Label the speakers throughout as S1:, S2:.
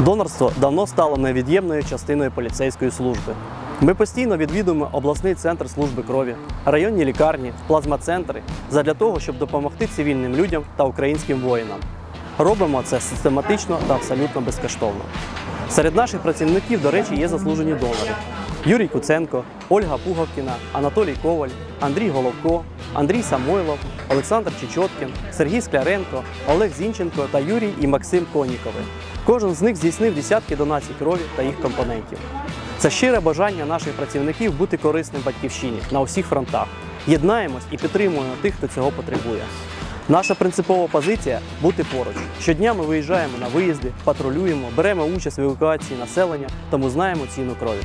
S1: Донорство давно стало невід'ємною частиною поліцейської служби. Ми постійно відвідуємо обласний центр служби крові, районні лікарні, плазмацентри задля того, щоб допомогти цивільним людям та українським воїнам. Робимо це систематично та абсолютно безкоштовно. Серед наших працівників, до речі, є заслужені донори: Юрій Куценко, Ольга Пуговкіна, Анатолій Коваль, Андрій Головко, Андрій Самойлов, Олександр Чечоткін, Сергій Скляренко, Олег Зінченко та Юрій і Максим Конікови. Кожен з них здійснив десятки донацій крові та їх компонентів. Це щире бажання наших працівників бути корисним батьківщині на усіх фронтах. Єднаємось і підтримуємо тих, хто цього потребує. Наша принципова позиція бути поруч. Щодня ми виїжджаємо на виїзди, патрулюємо, беремо участь в евакуації населення, тому знаємо ціну крові.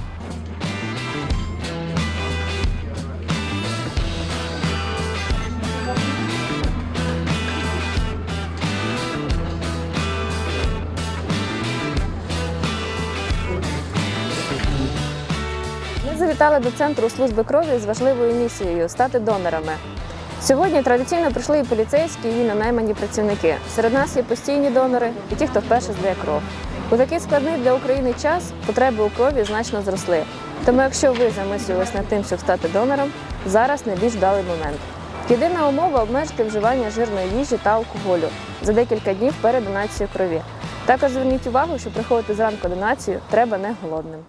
S2: Завітали до центру служби крові з важливою місією стати донорами. Сьогодні традиційно прийшли і поліцейські, і наймані працівники. Серед нас є постійні донори і ті, хто вперше здає кров. У такий складний для України час потреби у крові значно зросли. Тому, якщо ви замислювались над тим, щоб стати донором, зараз найбільш вдалий момент. Єдина умова обмежити вживання жирної їжі та алкоголю за декілька днів перед донацією крові. Також зверніть увагу, що приходити зранку донацію треба не голодним.